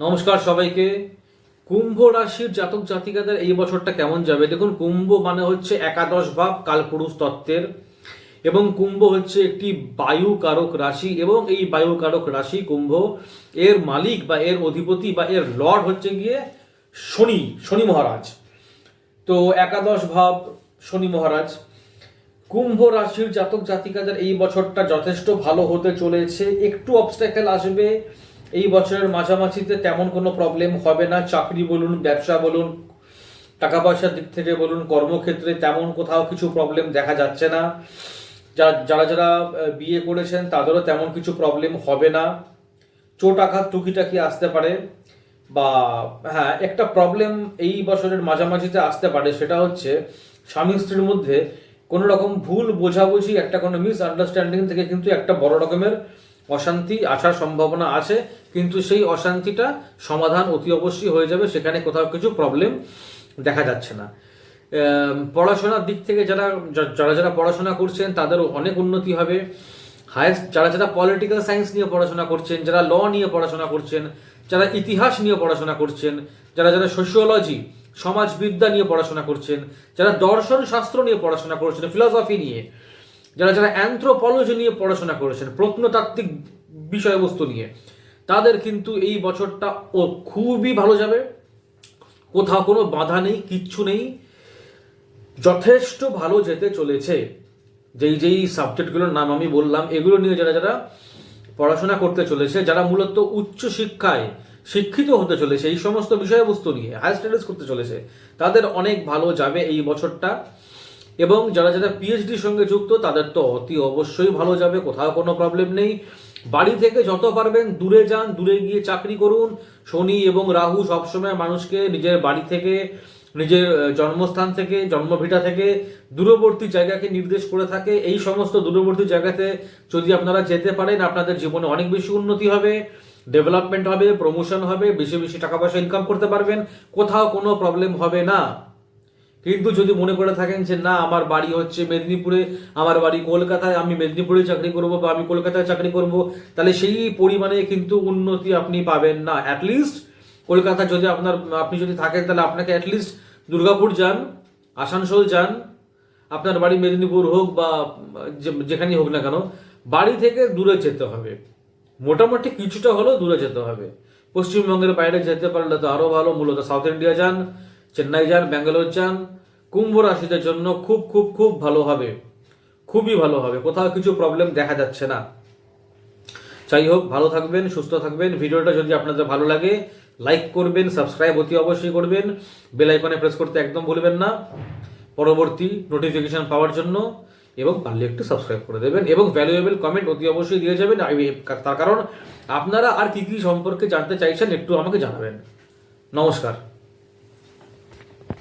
নমস্কার সবাইকে। কুম্ভ রাশির জাতক জাতিকাদের এই বছরটা কেমন যাবে? দেখুন, কুম্ভ মানে হচ্ছে একাদশ ভাব, কালপুরুষ তত্ত্বের। এবং কুম্ভ হচ্ছে একটি বায়ু কারক রাশি এবং এই বায়ু কারক রাশি কুম্ভ, এর মালিক বা এর অধিপতি বা এর লর্ড হচ্ছে গিয়ে শনি শনি মহারাজ। তো একাদশ ভাব, শনি মহারাজ। কুম্ভ রাশির জাতক জাতিকাদের এই বছরটা যথেষ্ট ভালো হতে চলেছে। একটু অবস্ট্যাকেল আসবে। এই বছরের মাঝামাঝিতে তেমন কোনো প্রবলেম হবে না। চাকরি বলুন, ব্যবসা বলুন টাকা পয়সার দিক থেকে বলুন, কর্মক্ষেত্রে তেমন কোথাও কিছু প্রবলেম দেখা যাচ্ছে না। যারা যারা যারা বিয়ে করেছেন, তাদেরও তেমন কিছু প্রবলেম হবে না। চোট আঘাত টুকিটাকি আসতে পারে বা হ্যাঁ একটা প্রবলেম এই বছরের মাঝামাঝিতে আসতে পারে, সেটা হচ্ছে স্বামী স্ত্রীর মধ্যে কোনো রকম ভুল বোঝাবুঝি, একটা কোনো মিস আন্ডারস্ট্যান্ডিং থেকে কিন্তু একটা বড় রকমের অশান্তি আসার সম্ভাবনা আছে, কিন্তু সেই অশান্তিটা সমাধান অতি অবশ্যই হয়ে যাবে, সেখানে কোথাও কিছু প্রবলেম দেখা যাচ্ছে না। পড়াশোনার দিক থেকে যারা যারা যারা পড়াশোনা করছেন, তাদেরও অনেক উন্নতি হবে। হায়েস্ট যারা যারা পলিটিক্যাল সায়েন্স নিয়ে পড়াশোনা করছেন, যারা ল নিয়ে পড়াশোনা করছেন, যারা ইতিহাস নিয়ে পড়াশোনা করছেন, যারা যারা সোশিওলজি সমাজবিদ্যা নিয়ে পড়াশোনা করছেন, যারা দর্শন শাস্ত্র নিয়ে পড়াশোনা করছেন ফিলসফি নিয়ে যারা যারা অ্যান্থ্রোপলজি নিয়ে পড়াশোনা করেছেন, প্রত্নতাত্ত্বিক বিষয়বস্তু নিয়ে, তাদের কিন্তু এই বছরটা ও খুবই ভালো যাবে। কোথাও কোনো বাধা নেই, কিচ্ছু নেই। যথেষ্ট ভালো যেতে চলেছে। যেই যেই সাবজেক্টগুলোর নাম আমি বললাম, এগুলো নিয়ে যারা যারা পড়াশোনা করতে চলেছে, যারা মূলত উচ্চ শিক্ষায় শিক্ষিত হতে চলেছে, এই সমস্ত বিষয়বস্তু নিয়ে হায়ার স্টাডিজ করতে চলেছে, তাদের অনেক ভালো যাবে এই বছরটা। এবং যারা যারা পিএইচডির সঙ্গে যুক্ত, তাদের তো অতি অবশ্যই ভালো যাবে, কোথাও কোনো প্রবলেম নেই। বাড়ি থেকে যত পারবেন, দূরে যান, দূরে গিয়ে চাকরি করুন। শনি এবং রাহু সবসময় মানুষকে নিজের বাড়ি থেকে, নিজের জন্মস্থান থেকে, জন্মভিটা থেকে দূরবর্তী জায়গাকে নির্দেশ করে থাকে। এই সমস্ত দূরবর্তী জায়গাতে যদি আপনারা যেতে পারেন, আপনাদের জীবনে অনেক বেশি উন্নতি হবে ডেভেলপমেন্ট হবে প্রমোশন হবে, বেশি বেশি টাকা পয়সা ইনকাম করতে পারবেন। কোথাও কোনো প্রবলেম হবে না। কিন্তু যদি মনে করে থাকেন যে না, আমার বাড়ি হচ্ছে মেদিনীপুরে, আমার বাড়ি কলকাতায়, আমি মেদিনীপুরে চাকরি করব বা আমি কলকাতায় চাকরি করব, তাহলে সেই পরিমাণে কিন্তু উন্নতি আপনি পাবেন না। অ্যাটলিস্ট কলকাতা যদি আপনার, আপনি যদি থাকেন, তাহলে আপনাকে অ্যাটলিস্ট দুর্গাপুর যান, আসানসোল যান, আপনার বাড়ি মেদিনীপুর হোক বা যেখানেই হোক না কেন, বাড়ি থেকে দূরে যেতে হবে। মোটামুটি কিছুটা হলেও দূরে যেতে হবে। পশ্চিমবঙ্গের বাইরে যেতে পারলে তো আরও ভালো, মূলত সাউথ ইন্ডিয়া যান চেন্নাই যান, ব্যাঙ্গালোর যান, কুম্ভ রাশিদের জন্য খুব খুব খুব ভালো হবে। খুবই ভালো হবে। কোথাও কিছু প্রবলেম দেখা যাচ্ছে না। যাই হোক, ভালো থাকবেন, সুস্থ থাকবেন। ভিডিওটা যদি আপনাদের ভালো লাগে লাইক করবেন সাবস্ক্রাইব অতি অবশ্যই করবেন। বেল আইকনে প্রেস করতে একদম ভুলবেন না। পরবর্তী নোটিফিকেশন পাওয়ার জন্য এবং পারলে একটু সাবস্ক্রাইব করে দেবেন এবং ভ্যালুয়েবল কমেন্ট অতি অবশ্যই দিয়ে যাবেন। তার কারণ, আপনারা আর কি কি সম্পর্কে জানতে চাইছেন একটু আমাকে জানাবেন। নমস্কার।